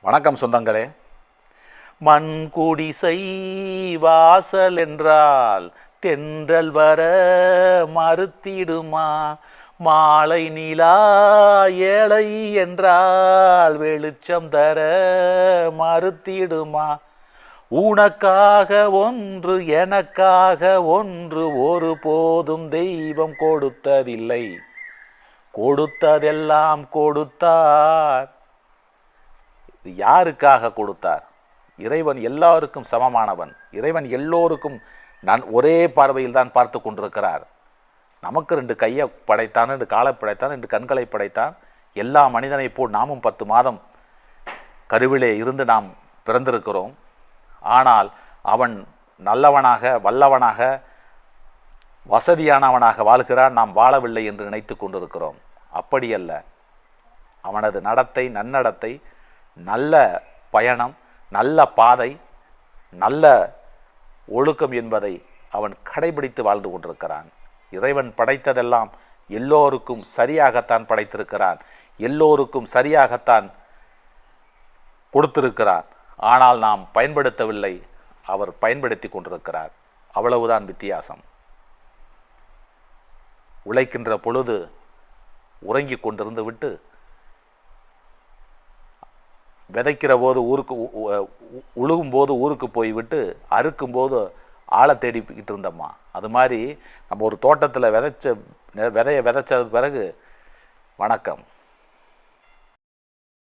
வணக்கம் சொந்தங்களே. மண் குடிசை வாசல் என்றால் தென்றல் வர மறுத்திடுமா? மாலை நிலா ஏழை என்றால் வெளிச்சம் தர மறுத்திடுமா? உனக்காக ஒன்று எனக்காக ஒன்று ஒரு போதும் தெய்வம் கொடுத்ததில்லை. கொடுத்ததெல்லாம் கொடுத்தார். இது யாருக்காக கொடுத்தார்? இறைவன் எல்லாருக்கும் சமமானவன். இறைவன் எல்லோருக்கும் நான் ஒரே பார்வையில் தான் பார்த்து கொண்டிருக்கிறார். நமக்கு ரெண்டு கையை படைத்தான் ரெண்டு காலை படைத்தான் ரெண்டு கண்களை படைத்தான். எல்லா மனிதனைப் போல் நாமும் பத்து மாதம் கருவிலே இருந்து நாம் பிறந்திருக்கிறோம். ஆனால் அவன் நல்லவனாக வல்லவனாக வசதியானவனாக வாழ்கிறான். நாம் வாழவில்லை என்று நினைத்து கொண்டிருக்கிறோம். அப்படியல்ல. அவனது நடத்தை நன்னடத்தை நல்ல பயணம் நல்ல பாதை நல்ல ஒழுக்கம் என்பதை அவன் கடைபிடித்து வாழ்ந்து கொண்டிருக்கிறான். இறைவன் படைத்ததெல்லாம் எல்லோருக்கும் சரியாகத்தான் படைத்திருக்கிறான். எல்லோருக்கும் சரியாகத்தான் கொடுத்திருக்கிறான். ஆனால் நாம் பயன்படுத்தவில்லை அவர் பயன்படுத்தி கொண்டிருக்கிறார். அவ்வளவுதான் வித்தியாசம். உழைக்கின்ற பொழுது உறங்கிக் கொண்டிருந்து விட்டு விதைக்கிற போது ஊருக்கு உழுகும் போது ஊருக்கு போய்விட்டு அறுக்கும் போது ஆளை தேடிக்கிட்டு இருந்தம்மா. அது மாதிரி நம்ம ஒரு தோட்டத்தில் விதைச்ச நெ- விதைய விதைச்ச பிறகு வணக்கம்.